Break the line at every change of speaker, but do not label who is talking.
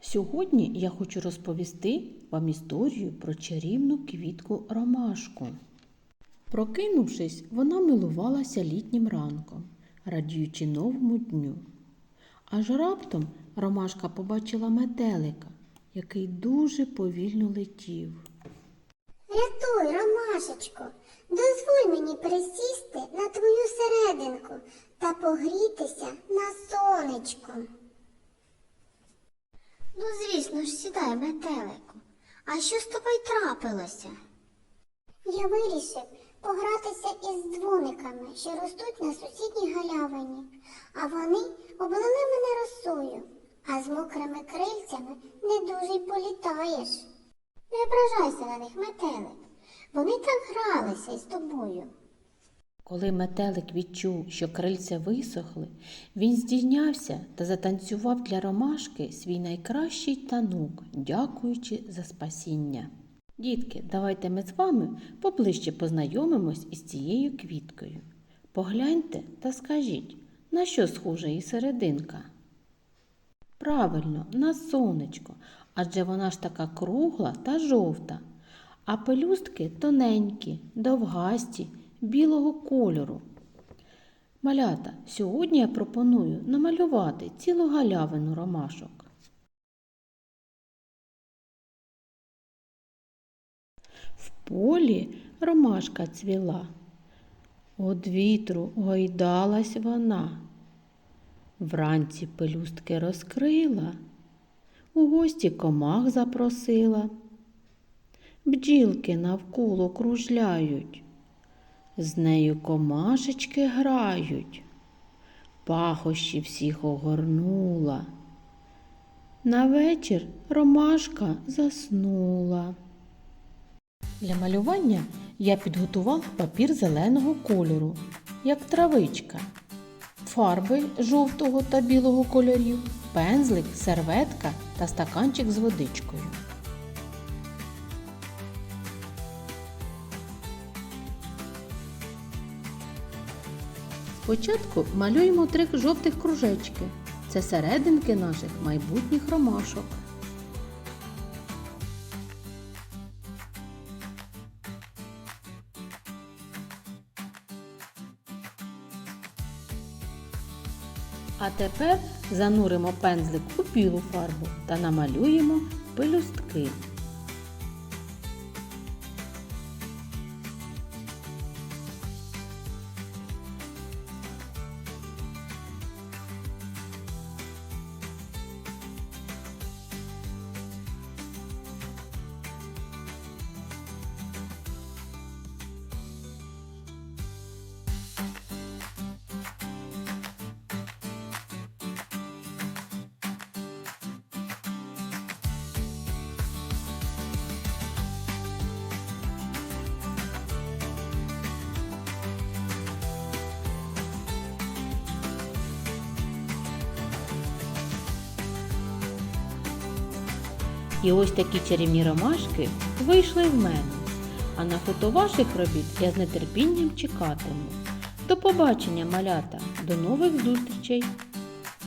Сьогодні я хочу розповісти вам історію про чарівну квітку ромашку. Прокинувшись, вона милувалася літнім ранком, радіючи новому дню. Аж раптом ромашка побачила метелика, який дуже повільно летів.
Рятуй, Ромашечко, дозволь мені присісти на твою серединку та погрітися звісно ж, сідай, метелику. А що з тобою трапилося? Я вирішив погратися із дзвониками, що ростуть на сусідній галявині, а вони облили мене росою, а з мокрими крильцями не дуже й політаєш. Не ображайся на них, метелик. Вони так гралися із тобою.
Коли метелик відчув, що крильця висохли, він здійнявся та затанцював для ромашки свій найкращий танок, дякуючи за спасіння. Дітки, давайте ми з вами поближче познайомимось із цією квіткою. Погляньте та скажіть, на що схожа її серединка? Правильно, на сонечко, адже вона ж така кругла та жовта, а пелюстки тоненькі, довгасті, білого кольору. Малята, сьогодні я пропоную намалювати цілу галявину ромашок. В полі ромашка цвіла, од вітру гойдалась вона. Вранці пелюстки розкрила, у гості комах запросила. Бджілки навколо кружляють, з нею комашечки грають, пахощі всіх огорнула. На вечір ромашка заснула. Для малювання я підготував папір зеленого кольору, як травичка, фарби жовтого та білого кольорів, пензлик, серветка та стаканчик з водичкою. Спочатку малюємо три жовтих кружечки. Це серединки наших майбутніх ромашок. А тепер зануримо пензлик у білу фарбу та намалюємо пелюстки. І ось такі чарівні ромашки вийшли в мене. А на фото ваших робіт я з нетерпінням чекатиму. До побачення, малята! До нових зустрічей!